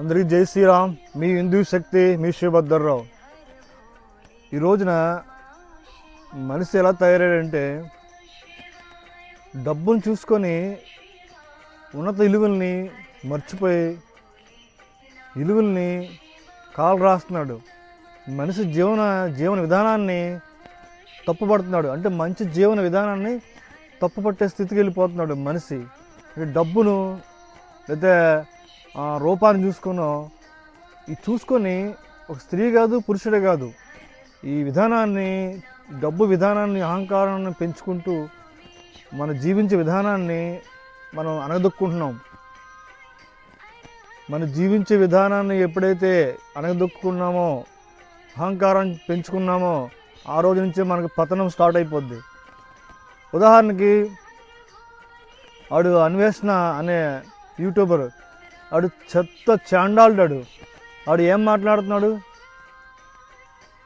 అందరికీ జై శ్రీరామ్. మీ హిందూ శక్తి మీ శివభద్రరావు ఈ రోజున మనిషి ఎలా తయారయ్యాడంటే డబ్బును చూసుకొని ఉన్నత విలువల్ని మర్చిపోయి విలువల్ని కాలు రాస్తున్నాడు. మనిషి జీవన జీవన విధానాన్ని తప్పుపడుతున్నాడు. అంటే మంచి జీవన విధానాన్ని తప్పుపట్టే స్థితికి వెళ్ళిపోతున్నాడు మనిషి. అంటే డబ్బును లేదా రూపాన్ని చూసుకునో ఇది చూసుకొని ఒక స్త్రీ కాదు పురుషుడే కాదు. ఈ విధానాన్ని డబ్బు విధానాన్ని అహంకారాన్ని పెంచుకుంటూ మన జీవించే విధానాన్ని మనం అనగదొక్కుంటున్నాం. మన జీవించే విధానాన్ని ఎప్పుడైతే అనగదొక్కున్నామో అహంకారం పెంచుకున్నామో ఆ రోజు నుంచే మనకు పతనం స్టార్ట్ అయిపోద్ది. ఉదాహరణకి ఆడు అన్వేషణ అనే యూట్యూబర్ ఆడు చెత్త చాండాలుడాడు. ఆడు ఏం మాట్లాడుతున్నాడు?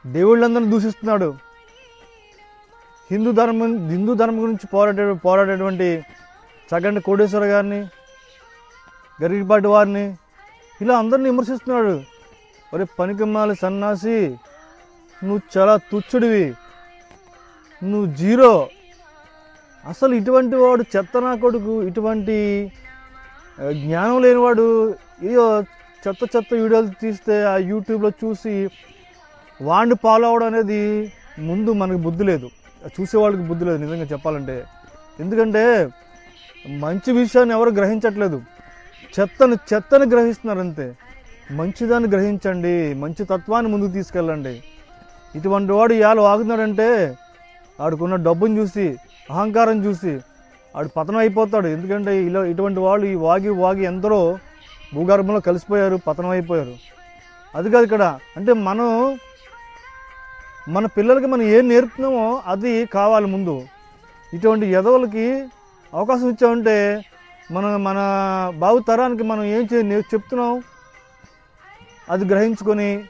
దేవుళ్ళందరిని దూషిస్తున్నాడు. హిందూ ధర్మం హిందూ ధర్మం గురించి పోరాడే పోరాడేటువంటి చగండి కోటేశ్వర గారిని గరిగిపాటి వారిని ఇలా అందరిని విమర్శిస్తున్నాడు. ఒరే పనికిమ్మాలి సన్నాసి నువ్వు చాలా తుచ్చుడివి నువ్వు జీరో. అసలు ఇటువంటి వాడు చెత్త నా కొడుకు ఇటువంటి జ్ఞానం లేనివాడు ఇదో చెత్త చెత్త వీడియోలు తీస్తే ఆ యూట్యూబ్లో చూసి వాడిని ఫాలో అవడం అనేది ముందు మనకు బుద్ధి లేదు. చూసేవాళ్ళకి బుద్ధి లేదు నిజంగా చెప్పాలంటే. ఎందుకంటే మంచి విషయాన్ని ఎవరు గ్రహించట్లేదు. చెత్తను చెత్తను గ్రహిస్తున్నారు అంతే మంచిదాన్ని గ్రహించండి మంచి తత్వాన్ని ముందుకు తీసుకెళ్ళండి. ఇటువంటి వాడు ఇవాళ వాగుతున్నాడంటే ఆడుకున్న డబ్బును చూసి అహంకారం చూసి ఆడు పతనం అయిపోతాడు. ఎందుకంటే ఇలా ఇటువంటి వాళ్ళు ఈ వాగి వాగి ఎందరో భూగర్భంలో కలిసిపోయారు పతనం అయిపోయారు. అది కాదు ఇక్కడ. అంటే మనం మన పిల్లలకి మనం ఏం నేర్పుతున్నామో అది కావాలి ముందు. ఇటువంటి ఎదవలకి అవకాశం ఇచ్చామంటే మన మన బావు తరానికి మనం ఏం చే చెప్తున్నాం? అది గ్రహించుకొని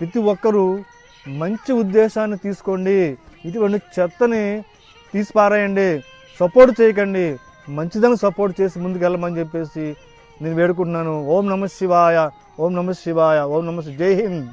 ప్రతి ఒక్కరూ మంచి ఉద్దేశాన్ని తీసుకోండి. ఇటువంటి చెత్తని తీసిపారేయండి. సపోర్ట్ చేయకండి. మంచిదని సపోర్ట్ చేసి ముందుకు వెళ్ళమని చెప్పేసి నేను వేడుకుంటున్నాను. ఓం నమ శివాయ ఓం నమ శివాయ ఓం నమ జై హింద్.